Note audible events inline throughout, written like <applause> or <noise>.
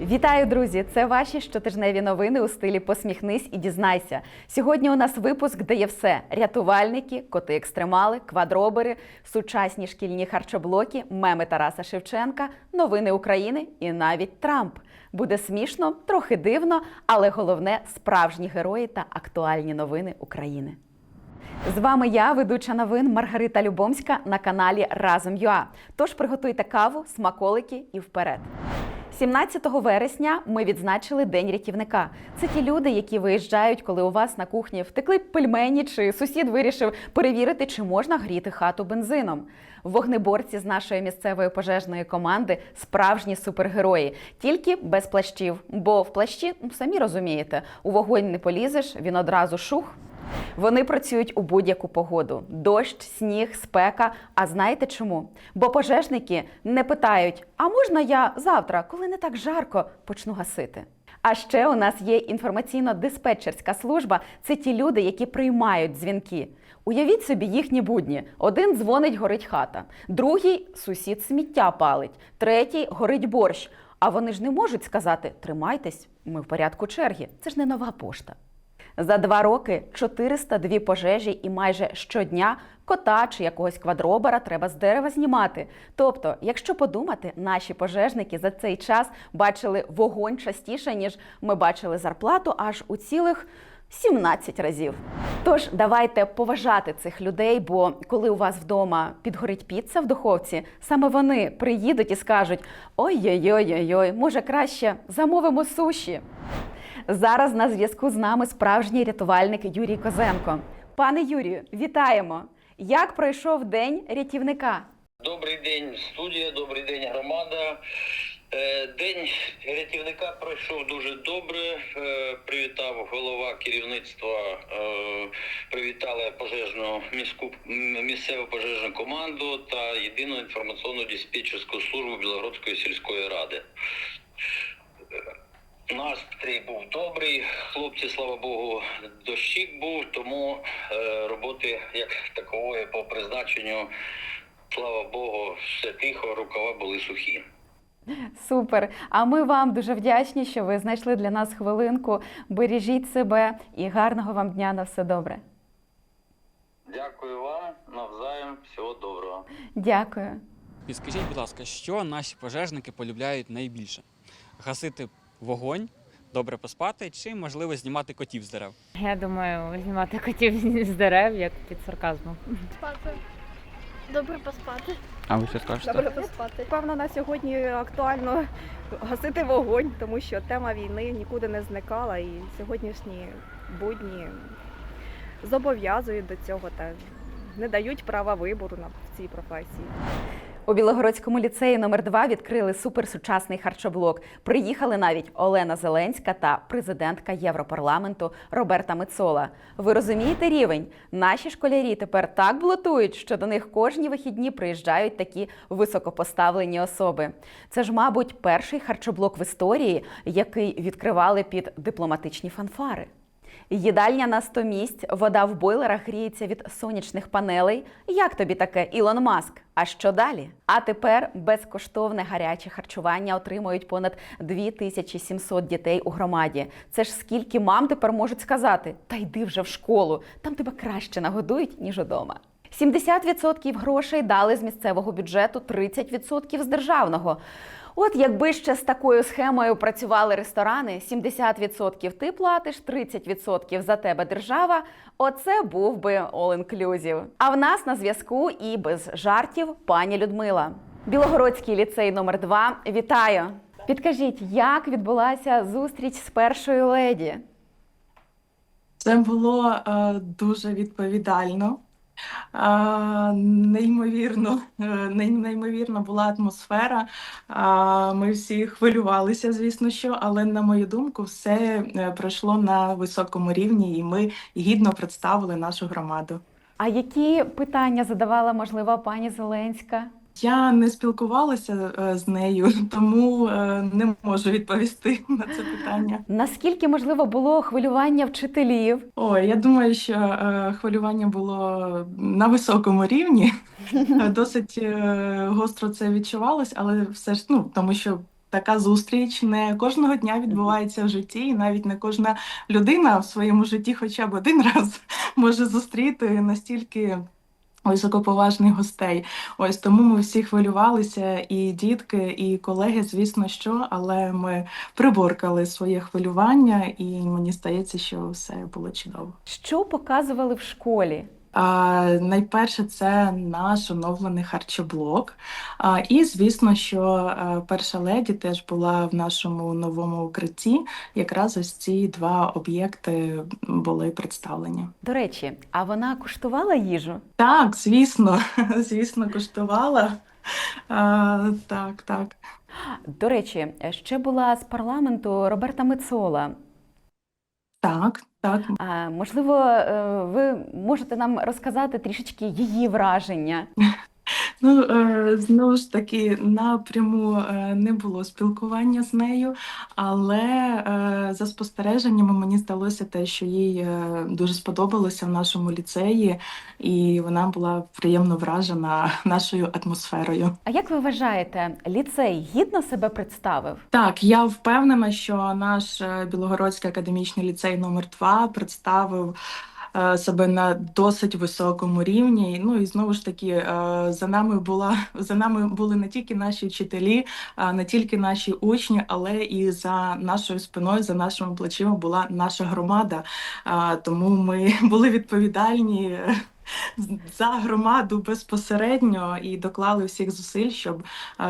Вітаю, друзі! Це ваші щотижневі новини у стилі Посміхнись і дізнайся. Сьогодні у нас випуск, де є все: рятувальники, коти-екстремали, квадробери, сучасні шкільні харчоблоки, меми Тараса Шевченка, новини України і навіть Трамп. Буде смішно, трохи дивно, але головне справжні герої та актуальні новини України. З вами я, ведуча новин Маргарита Любомська на каналі Разом ЮА. Тож приготуйте каву, смаколики і вперед. 17 вересня ми відзначили День рятівника. Це ті люди, які виїжджають, коли у вас на кухні втекли пельмені, чи сусід вирішив перевірити, чи можна гріти хату бензином. Вогнеборці з нашої місцевої пожежної команди справжні супергерої, тільки без плащів. Бо в плащі, самі розумієте, у вогонь не полізеш, він одразу шух. Вони працюють у будь-яку погоду: дощ, сніг, спека. А знаєте чому? Бо пожежники не питають: а можна я завтра, коли не так жарко, почну гасити? А ще у нас є інформаційно-диспетчерська служба. Це ті люди, які приймають дзвінки. Уявіть собі їхні будні: один дзвонить, горить хата, другий сусід сміття палить, третій горить борщ. А вони ж не можуть сказати: тримайтесь, ми в порядку черги. Це ж не нова пошта. За два роки 402 пожежі і майже щодня кота чи якогось квадробера треба з дерева знімати. Тобто, якщо подумати, наші пожежники за цей час бачили вогонь частіше, ніж ми бачили зарплату аж у цілих 17 разів. Тож давайте поважати цих людей, бо коли у вас вдома підгорить піца в духовці, саме вони приїдуть і скажуть: ой-ой-ой, може краще замовимо суші. Зараз на зв'язку з нами справжній рятувальник Юрій Козенко. Пане Юрію, вітаємо! Як пройшов день рятівника? Добрий день, студія, добрий день, громада. Е, День рятівника пройшов дуже добре. Е, Привітав голова керівництва, е, привітали пожежну міську місцеву пожежну команду та єдину інформаційну диспетчерську службу Білогородської сільської ради. Настрій був добрий, хлопці, слава Богу, дощик був, тому е, роботи як такової по призначенню, слава Богу, все тихо, рукава були сухі. Супер! А ми вам дуже вдячні, що ви знайшли для нас хвилинку. Бережіть себе і гарного вам дня на все добре. Дякую вам, навзаєм, всього доброго. Дякую. Підскажіть, будь ласка, що наші пожежники полюбляють найбільше? Гасити вогонь, добре поспати чи, можливо, знімати котів з дерев? Я думаю, знімати котів з дерев, як під сарказмом. Спати. Добре поспати. А ви що скажете? Добре поспати. Певно, на сьогодні актуально гасити вогонь, тому що тема війни нікуди не зникала, і сьогоднішні будні зобов'язують до цього та не дають права вибору на в цій професії. У Білогородському ліцеї номер 2 відкрили суперсучасний харчоблок. Приїхали навіть Олена Зеленська та президентка Європарламенту Роберта Мицола. Ви розумієте рівень? Наші школярі тепер так блотують, що до них кожні вихідні приїжджають такі високопоставлені особи. Це ж, мабуть, перший харчоблок в історії, який відкривали під дипломатичні фанфари. Їдальня на 100 місць, вода в бойлерах гріється від сонячних панелей. Як тобі таке, Ілон Маск? А що далі? А тепер безкоштовне гаряче харчування отримують понад 2700 дітей у громаді. Це ж скільки мам тепер можуть сказати: та йди вже в школу, там тебе краще нагодують, ніж удома. 70% грошей дали з місцевого бюджету, 30% з державного. От якби ще з такою схемою працювали ресторани, 70% ти платиш, 30% за тебе держава. Оце був би all-inclusive. А в нас на зв'язку і без жартів пані Людмила. Білогородський ліцей номер 2 Вітаю! Підкажіть, як відбулася зустріч з першою леді? Це було е, дуже відповідально. Неймовірно, е, неймовірна була атмосфера. Ми всі хвилювалися, звісно, що, але на мою думку, все е, пройшло на високому рівні, і ми гідно представили нашу громаду. А які питання задавала можливо пані Зеленська? Я не спілкувалася е, з нею, <laughs> тому е, не можу відповісти <laughs> на це питання. Наскільки можливо було хвилювання вчителів? Ой, я думаю, що е, хвилювання було на високому рівні. <laughs> Досить е, гостро це відчувалось, але все ж ну тому, що така зустріч не кожного дня відбувається в житті, і навіть не кожна людина в своєму житті хоча б один раз може зустріти настільки високоповажних гостей. Ось тому ми всі хвилювалися, і дітки, і колеги, звісно, що, але ми приборкали своє хвилювання, і мені здається, що все було чудово. Що показували в школі? А, найперше, це наш оновлений харчоблок. А, і, звісно, що а, перша леді теж була в нашому новому укритті. Якраз ось ці два об'єкти були представлені. До речі, а вона куштувала їжу? Так, звісно, <laughs> звісно, коштувала. А, так, так. До речі, ще була з парламенту Роберта Мецола. Так, так. А, можливо, е, ви можете нам розказати трішечки її враження? <laughs> Ну, е, знову ж таки, напряму е, не було спілкування з нею, але е, за спостереженнями мені здалося те, що їй дуже сподобалося в нашому ліцеї, і вона була приємно вражена нашою атмосферою. А як ви вважаєте, ліцей гідно себе представив? Так, я впевнена, що наш Білогородський академічний ліцей номер 2 представив себе на досить високому рівні. Ну і знову ж таки, е, за нами була <laughs> за нами були не тільки наші вчителі, а не тільки наші учні, але і за нашою спиною, за нашими плечима була наша громада. Тому ми <laughs> були відповідальні. е, За громаду безпосередньо і доклали всіх зусиль, щоб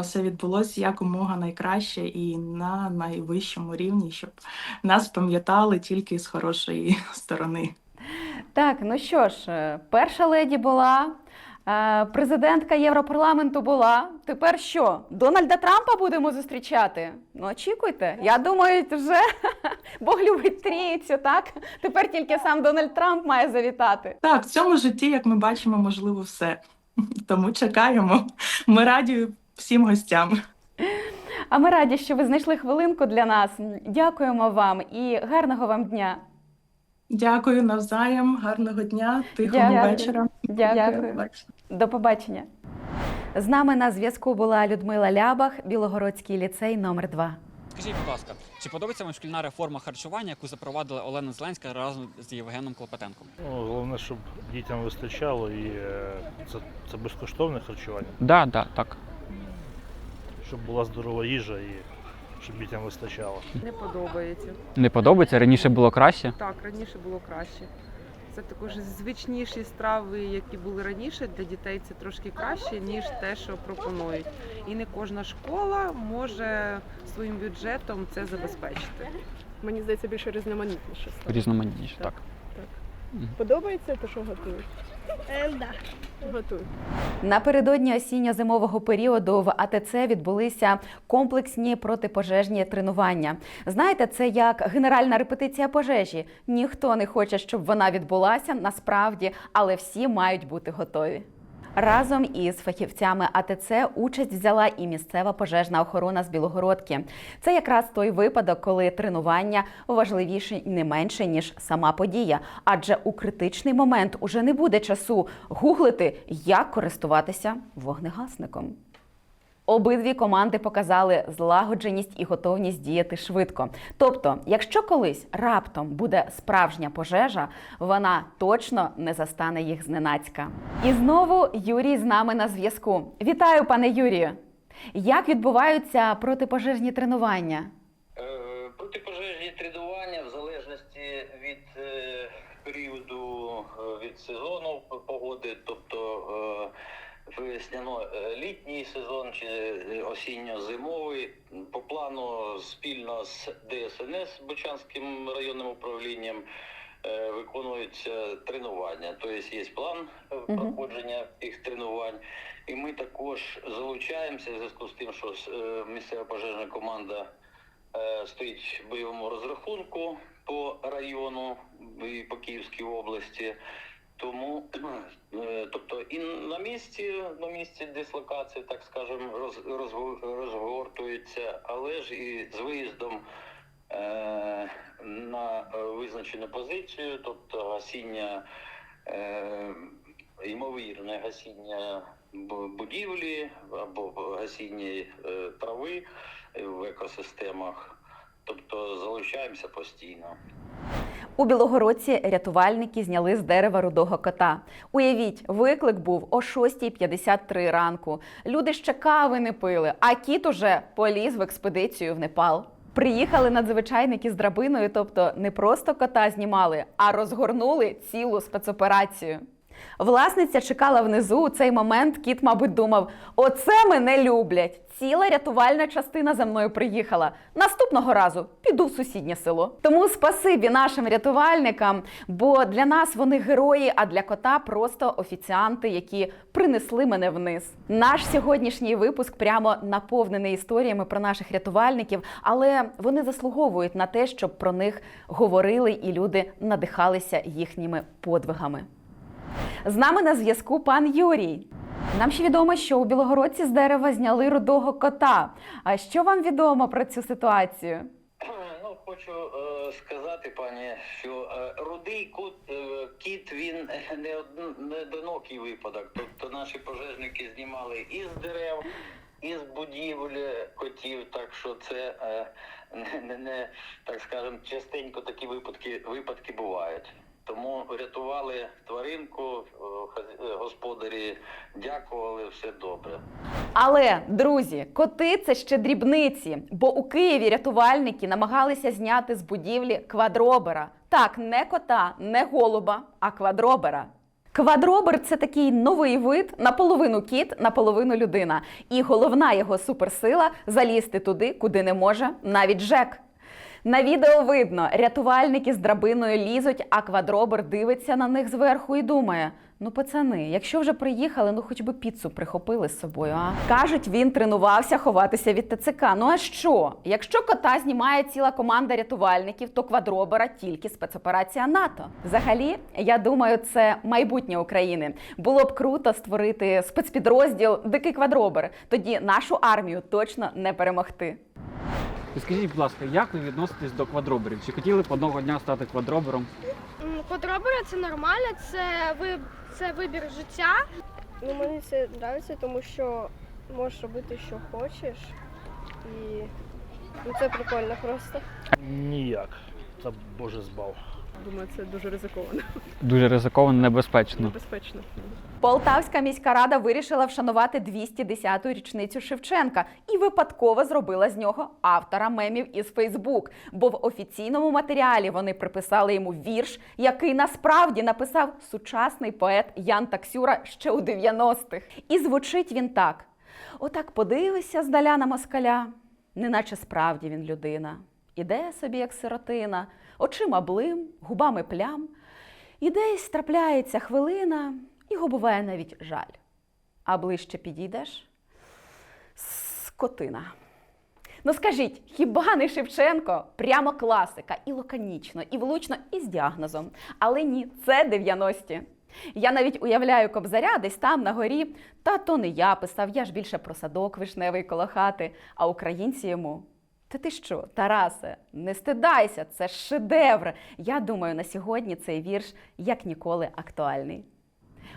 все відбулося якомога найкраще і на найвищому рівні, щоб нас пам'ятали тільки з хорошої <laughs> сторони. Так, ну що ж, е, перша леді була, е, президентка Європарламенту була. Тепер що? Дональда Трампа будемо зустрічати? Ну, очікуйте. Я думаю, вже <laughs> Бог любить трійцю, так? Тепер тільки сам Дональд Трамп має завітати. Так, в цьому житті, як ми бачимо, можливо все. <laughs> Тому чекаємо. Ми раді всім гостям. А ми раді, що ви знайшли хвилинку для нас. Дякуємо вам і гарного вам дня. Дякую навзаєм, гарного дня, тихого Дякую. вечора. Дякую. До побачення. З нами на зв'язку була Людмила Лябах, Білогородський ліцей номер 2 Скажіть, будь ласка, чи подобається вам шкільна реформа харчування, яку запровадила Олена Зеленська разом з Євгеном Клопотенком? Ну, головне, щоб дітям вистачало і е, це, це безкоштовне харчування, Да, да, так. щоб була здорова їжа і щоб дітям вистачало. Не подобається. Не подобається, раніше було краще. Так, раніше було краще. Це також звичніші страви, які були раніше для дітей. Це трошки краще, ніж те, що пропонують. І не кожна школа може своїм бюджетом це забезпечити. Мені здається, більше різноманітніше стало. Різноманітніше, так. Подобається те, що готують? Е. Напередодні осінньо-зимового періоду в АТЦ відбулися комплексні протипожежні тренування. Знаєте, це як генеральна репетиція пожежі. Ніхто не хоче, щоб вона відбулася насправді, але всі мають бути готові. Разом із фахівцями АТЦ участь взяла і місцева пожежна охорона з Білогородки. Це якраз той випадок, коли тренування важливіше не менше ніж сама подія, адже у критичний момент уже не буде часу гуглити, як користуватися вогнегасником. Обидві команди показали злагодженість і готовність діяти швидко. Тобто, якщо колись раптом буде справжня пожежа, вона точно не застане їх зненацька. І знову Юрій з нами на зв'язку. Вітаю, пане Юрію! Як відбуваються протипожежні тренування? Е, Протипожежні тренування в залежності від е, періоду е, від сезону погоди, тобто е, весняно-літній сезон чи е, осінньо-зимовий, по плану спільно з ДСНС Бучанським районним управлінням. е, Виконуються тренування, тобто є план проходження тих тренувань, і ми також залучаємося в зв'язку з тим, що місцева пожежна команда стоїть в бойовому розрахунку по району і по Київській області. Тому, <clears throat> е, тобто, і на місці, на місці дислокації, так скажемо, роз, розгу- розгортується, але ж і з виїздом е, на визначену позицію, тобто гасіння, е, ймовірне гасіння будівлі або гасіння е, трави в екосистемах. Тобто залучаємося постійно. У Білогородці рятувальники зняли з дерева рудого кота. Уявіть, виклик був о 6.53 ранку. Люди ще кави не пили, а кіт уже поліз в експедицію в Непал. Приїхали надзвичайники з драбиною, тобто не просто кота знімали, а розгорнули цілу спецоперацію. Власниця чекала внизу. У цей момент кіт, мабуть, думав: оце мене люблять. Ціла рятувальна частина за мною приїхала. Наступного разу піду в сусіднє село. Тому спасибі нашим рятувальникам, бо для нас вони герої, а для кота просто офіціанти, які принесли мене вниз. Наш сьогоднішній випуск прямо наповнений історіями про наших рятувальників, але вони заслуговують на те, щоб про них говорили і люди надихалися їхніми подвигами. З нами на зв'язку пан Юрій. Нам ще відомо, що у Білогородці з дерева зняли рудого кота. А що вам відомо про цю ситуацію? <clears throat> Ну, хочу е, сказати, пані, що е, рудий кут, е, кіт він не, од- не одинокий випадок. Тобто наші пожежники знімали і з дерев, і з будівель котів. Так що це не, не, не так скажемо, частенько такі випадки, випадки бувають. Тому рятували тваринку, е, е, господарі дякували, все добре. Але, друзі, коти це ще дрібниці, бо у Києві рятувальники намагалися зняти з будівлі квадробера. Так, не кота, не голуба, а квадробера. Квадробер це такий новий вид, наполовину кіт, наполовину людина. І головна його суперсила залізти туди, куди не може навіть Жек. На відео видно, рятувальники з драбиною лізуть, а квадробер дивиться на них зверху і думає: ну, пацани, якщо вже приїхали, ну хоч би піцу прихопили з собою. А кажуть, він тренувався ховатися від ТЦК. Ну а що? Якщо кота знімає ціла команда рятувальників, то квадробера тільки спецоперація НАТО. Взагалі, я думаю, це майбутнє України. Було б круто створити спецпідрозділ Дикий квадробер. Тоді нашу армію точно не перемогти. Скажіть, будь ласка, як ви відноситесь до квадроберів? Чи хотіли б одного дня стати квадробером? Квадробери це нормально, це, ви, це вибір життя. Ну, мені це подобається, тому що можеш робити, що хочеш. І ну, це прикольно просто. Ніяк. Це боже збав. Думаю, це дуже ризиковано, Дуже ризиковано, небезпечно. небезпечно. Полтавська міська рада вирішила вшанувати 210-ту річницю Шевченка і випадково зробила з нього автора мемів із Фейсбук. Бо в офіційному матеріалі вони приписали йому вірш, який насправді написав сучасний поет Ян Таксюра ще у 90-х. І звучить він так: отак подивися здаля на москаля, неначе справді він людина. Іде собі, як сиротина, очима блим, губами плям. І десь трапляється хвилина, його буває навіть жаль. А ближче підійдеш скотина. Ну скажіть, хіба не Шевченко? Прямо класика, і лаконічно, і влучно, і з діагнозом. Але ні, це 90-ті. Я навіть уявляю кобзаря десь там на горі. Та то не я писав, я ж більше про садок вишневий коло хати, а українці йому. Та ти що, Тарасе, не стидайся, це шедевр. Я думаю, на сьогодні цей вірш як ніколи актуальний.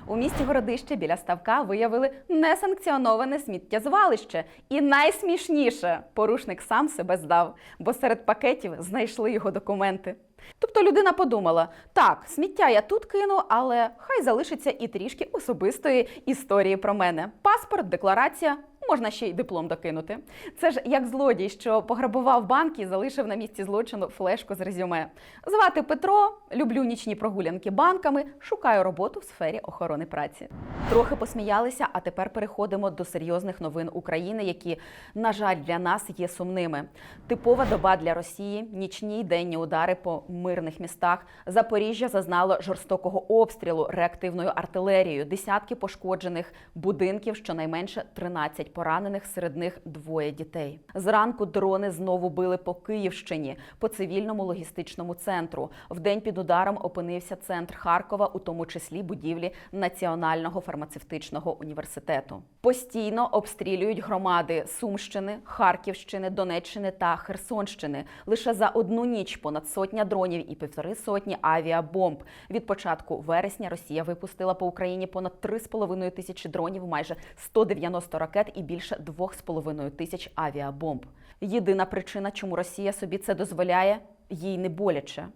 У місті Городище біля ставка виявили несанкціоноване сміттєзвалище. І найсмішніше порушник сам себе здав, бо серед пакетів знайшли його документи. Тобто людина подумала: так, сміття я тут кину, але хай залишиться і трішки особистої історії про мене. Паспорт, декларація. Можна ще й диплом докинути. Це ж як злодій, що пограбував банк і залишив на місці злочину флешку з резюме. Звати Петро, люблю нічні прогулянки банками, шукаю роботу в сфері охорони праці. Трохи посміялися, а тепер переходимо до серйозних новин України, які, на жаль, для нас є сумними. Типова доба для Росії, нічні й денні удари по мирних містах. Запоріжжя зазнало жорстокого обстрілу реактивною артилерією, десятки пошкоджених будинків, щонайменше 13 дев'ять поранених, серед них двоє дітей. Зранку дрони знову били по Київщині, по цивільному логістичному центру. Вдень під ударом опинився центр Харкова, у тому числі будівлі Національного фармацевтичного університету. Постійно обстрілюють громади Сумщини, Харківщини, Донеччини та Херсонщини. Лише за одну ніч понад сотня дронів і півтори сотні авіабомб. Від початку вересня Росія випустила по Україні понад 3,5 тисячі дронів, майже 190 ракет і більше 2,5 тисяч авіабомб. Єдина причина, чому Росія собі це дозволяє, їй не боляче.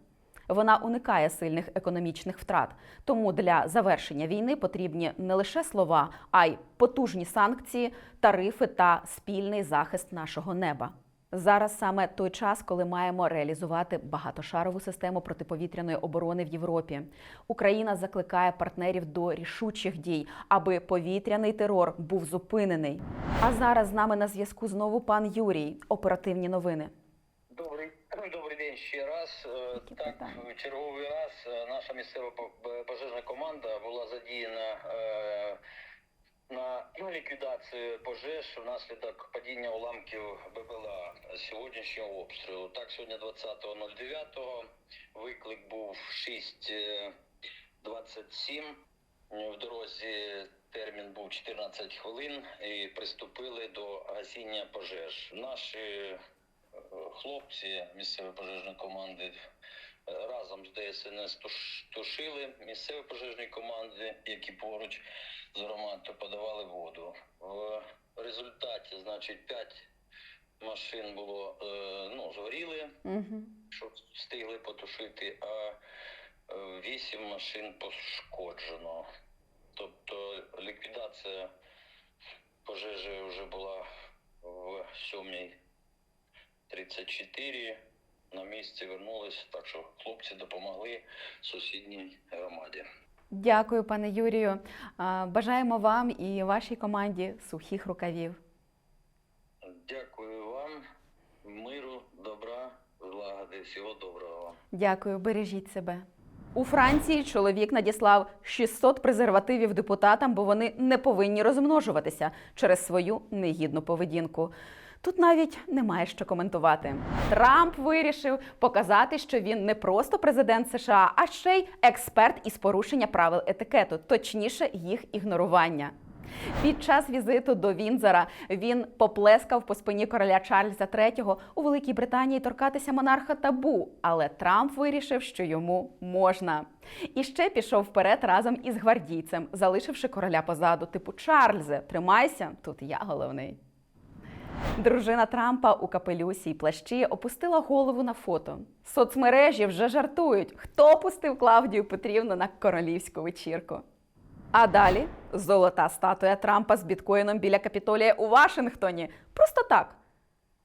Вона уникає сильних економічних втрат. Тому для завершення війни потрібні не лише слова, а й потужні санкції, тарифи та спільний захист нашого неба. Зараз саме той час, коли маємо реалізувати багатошарову систему протиповітряної оборони в Європі. Україна закликає партнерів до рішучих дій, аби повітряний терор був зупинений. А зараз з нами на зв'язку знову пан Юрій. Оперативні новини. Добрий, добрий день ще раз. Е, Які Так, питання? в черговий раз е, наша місцева по- пожежна команда була задіяна е, на ліквідацію пожеж внаслідок падіння уламків БПЛА сьогоднішнього обстрілу. Так, сьогодні 20.09 виклик був 6.27. В дорозі термін був 14 хвилин і приступили до гасіння пожеж. Наші е, хлопці місцевої пожежної команди е, разом з ДСНС тушили місцеві пожежні команди, які поруч з громадою подавали воду. В результаті, значить, 5 машин було е, ну, згоріли, Угу. що встигли потушити, а е, 8 машин пошкоджено. Тобто ліквідація пожежі вже була в 7.34. На місці вернулись, так що хлопці допомогли сусідній громаді. Дякую, пане Юрію. Бажаємо вам і вашій команді сухих рукавів. Дякую миру, добра, злагоди, всього доброго. Дякую, бережіть себе. У Франції чоловік надіслав 600 презервативів депутатам, бо вони не повинні розмножуватися через свою негідну поведінку. Тут навіть немає що коментувати. Трамп вирішив показати, що він не просто президент США, а ще й експерт із порушення правил етикету, точніше, їх ігнорування. Під час візиту до Вінзора він поплескав по спині короля Чарльза III у Великій Британії торкатися монарха табу, але Трамп вирішив, що йому можна. І ще пішов вперед разом із гвардійцем, залишивши короля позаду, типу Чарльзе, тримайся, тут я головний. Дружина Трампа у капелюсі й плащі опустила голову на фото. Соцмережі вже жартують, хто пустив Клавдію Петрівну на королівську вечірку. А далі золота статуя Трампа з біткоїном біля капітолія у Вашингтоні. Просто так.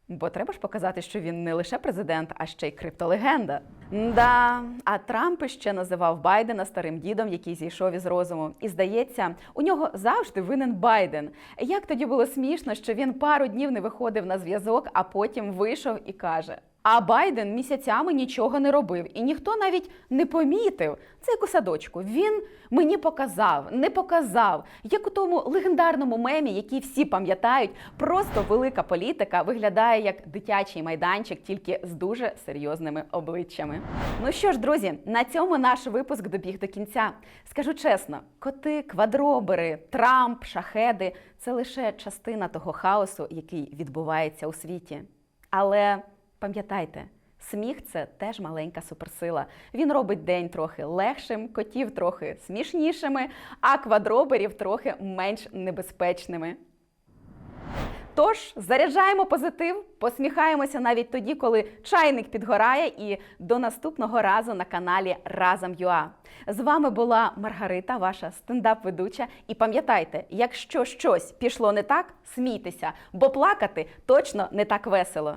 Бо треба ж показати, що він не лише президент, а ще й криптолегенда. Да, а Трамп ще називав Байдена старим дідом, який зійшов із розуму. І здається, у нього завжди винен Байден. Як тоді було смішно, що він пару днів не виходив на зв'язок, а потім вийшов і каже: А Байден місяцями нічого не робив, і ніхто навіть не помітив. Це як у садочку. Він мені показав, не показав. Як у тому легендарному мемі, який всі пам'ятають, просто велика політика виглядає як дитячий майданчик, тільки з дуже серйозними обличчями. Ну що ж, друзі, на цьому наш випуск добіг до кінця. Скажу чесно, коти, квадробери, Трамп, шахеди це лише частина того хаосу, який відбувається у світі. Але пам'ятайте. Сміх це теж маленька суперсила. Він робить день трохи легшим, котів трохи смішнішими, а квадроберів трохи менш небезпечними. Тож заряджаємо позитив, посміхаємося навіть тоді, коли чайник підгорає, і до наступного разу на каналі Разом ЮА. З вами була Маргарита, ваша стендап-ведуча. І пам'ятайте, якщо щось пішло не так, смійтеся, бо плакати точно не так весело.